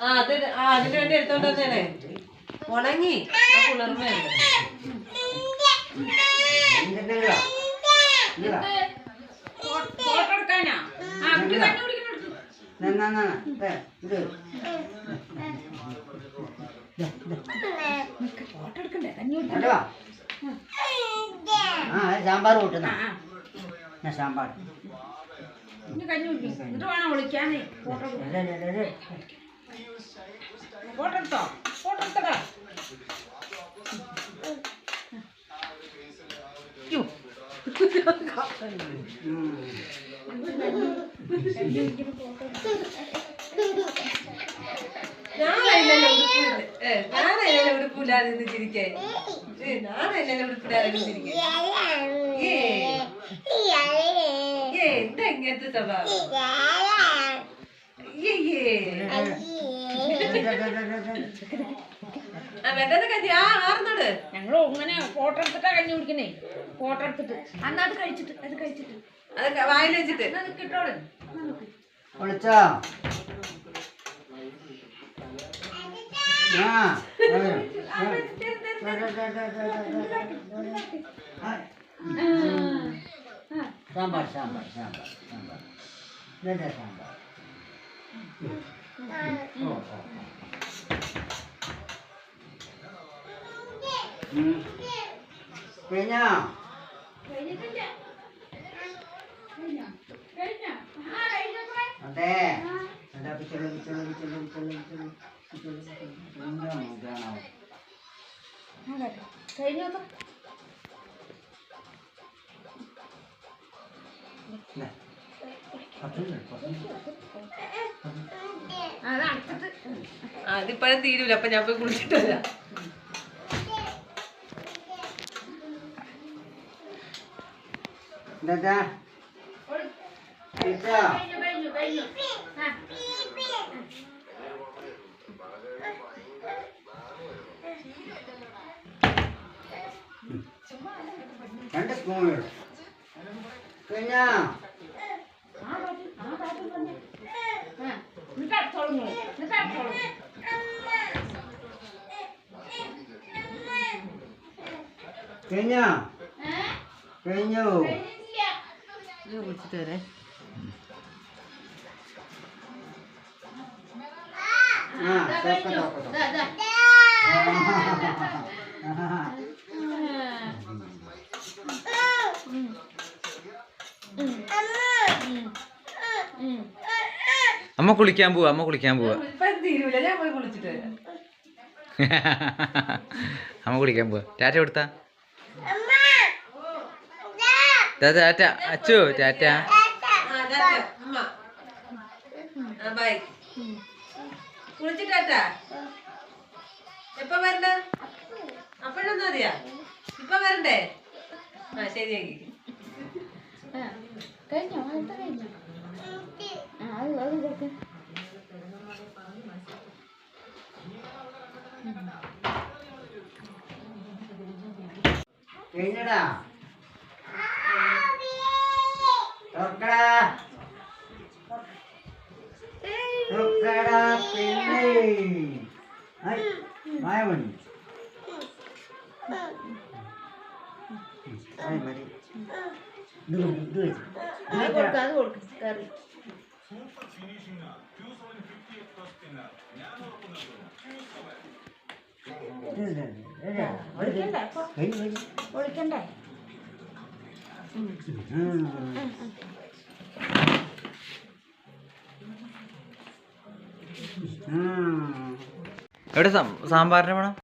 ആ അത് ആ അതിന് വേണ്ടി എടുത്തോണ്ട് വന്നേനെ. ഉണങ്ങി. കുളിർമയുണ്ട് സാമ്പാർ കൂട്ടുന്ന. സാമ്പാർ. കഞ്ഞി കുടിക്കും എന്നിട്ട് വേണം വിളിക്കാനേ. ഫോട്ടോ. ഫോട്ടോ എടുത്തോ ഫോട്ടോ എടുത്തടാ ഉടുപ്പില്ല ഉടുപ്പില്ലാതെ നിന്ന് ചിരിക്കേ ഏ ഞാനല്ലല്ലോ ഉടുപ്പില്ലാതെ നിന്ന് ചിരിക്കേ എന്താ ഇങ്ങനത്തെ സ്വഭാവം? ഞങ്ങൾ ഇങ്ങനെ ഫോട്ടോ എടുത്തിട്ടാ കഞ്ഞി കുടിക്കണേ ഫോട്ടോ എടുത്തിട്ട്. അന്ന് അത് കഴിച്ചിട്ട് അത് കഴിച്ചിട്ട്. അത് വായിൽ വെച്ചിട്ട്. വിളിച്ചോ ആ. Sambar sambar sambar sambar. Sambar? Hmm. Kuenya. Ate, ada bicara bicara bicara bicara bicara bicara. Enggak, enggak. Enggak. Kayaknya? Nah. അതിപ്പോഴും തീരൂല അപ്പൊ ഞാൻ പോയി കുളിച്ചിട്ടില്ല രണ്ട് സ്പൂൺ കഴിഞ്ഞോ ആ ബാറ്റിൽ ആ ബാറ്റിൽ തന്നെ ആ എന്നിട്ട് അടച്ചോളും നിങ്ങൾ. എന്നിട്ട് അടച്ചോളും കഴിഞ്ഞോ കഴിഞ്ഞു കഴിഞ്ഞിട്ടില്ല ഞാൻ കുളിച്ചിട്ട് വരേ ആ അമ്മ കുളിക്കാൻ പോവാ അമ്മ കുളിക്കാൻ പോവാ. ഇപ്പോഴും ഞാൻ പോയി കുളിച്ചിട്ട് വരാം. അമ്മ കുളിക്കാൻ പോവാ. ടാറ്റ കൊടുത്താ? ടാറ്റ അച്ചു ടാറ്റ. ആ ടാറ്റ അമ്മ. ആ കുളിച്ചിട്ടാ എപ്പ വരണ്ട? അപ്പോഴൊന്നും മതിയാ? ഇപ്പൊ വരണ്ടേ? ആ ശരിയാക്കി. കഴിഞ്ഞോ? ആ അത് അത് കൊടുക്ക് കഴിഞ്ഞടാ തൊക്കടാ തൊക്കടാ പിന്നെ ഐ മായമണി ഐ മതി ഇത് മതി, ഇത് വെച്ച്. അത് കൊടുക്ക് അത് കൊടുക്ക് ഫിനിഷിംഗ് ഇത് സെവൻ ഫിഫ്റ്റി കഴിഞ്ഞു. ഒഴിക്കണ്ടേ ഉം. ഉം. എവിടെ സം- സാമ്പാറിന് വേണം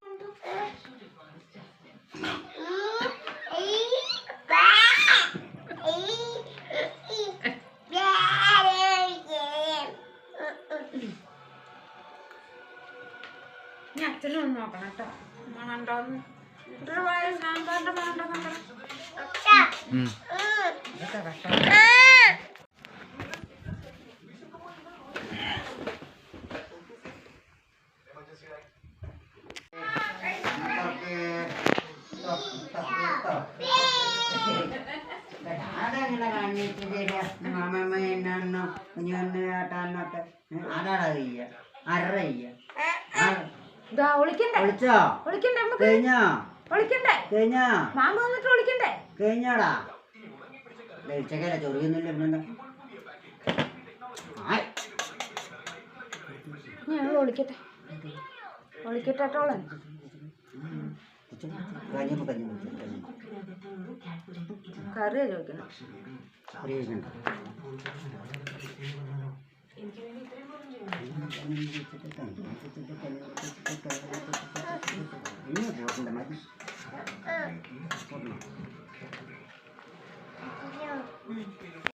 തൊക്ക്, തൊക്ക്. അതെങ്ങനെ കാണിച്ചിട്ട് മാമമ്മ എന്നോ കുഞ്ഞു ആട്ടാന്നൊക്കെ ആരാടാ ചെയ്യ ആരുടെ ചെയ്യ വയ്യ ആ ഇതാ ഒളിക്കണ്ടേ? വിളിച്ചോ ഒളിക്കണ്ടേ നമുക്ക്? കഴിഞ്ഞോ? ഒളിക്കണ്ടേ? കഴിഞ്ഞോ? മാമ്പ് വന്നിട്ട് ഒളിക്കണ്ടേ? കഴിഞ്ഞോടാ? ഉച്ചക്കല്ല ചൊറിയുന്നില്ല പിന്നെന്താ. ഞങ്ങൾ ഒളിക്കട്ടെ. ഒളിക്കട്ടോളൻ കഴിഞ്ഞപ്പോ കഴിഞ്ഞു ini buat teman